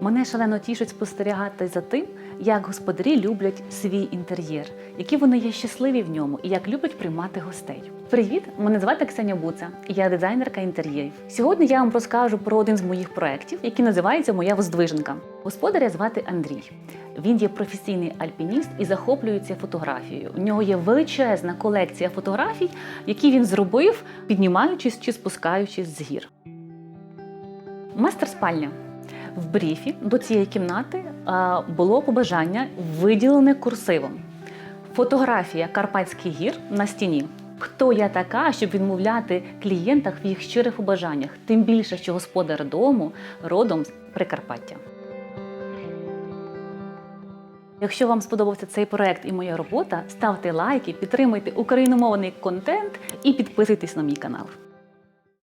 Мене шалено тішить спостерігати за тим, як господарі люблять свій інтер'єр, які вони є щасливі в ньому і як люблять приймати гостей. Привіт! Мене звати Ксеня Буца, я дизайнерка інтер'єрів. Сьогодні я вам розкажу про один з моїх проєктів, який називається Моя воздвиженка. Господаря звати Андрій. Він є професійний альпініст і захоплюється фотографією. У нього є величезна колекція фотографій, які він зробив, піднімаючись чи спускаючись з гір. Мастер спальня. В бріфі до цієї кімнати було побажання виділене курсивом. Фотографія Карпатських гір на стіні. Хто я така, щоб відмовляти клієнтах в їх щирих побажаннях? Тим більше, що господар дому родом з Прикарпаття. Якщо вам сподобався цей проект і моя робота, ставте лайки, підтримуйте україномовний контент і підписуйтесь на мій канал.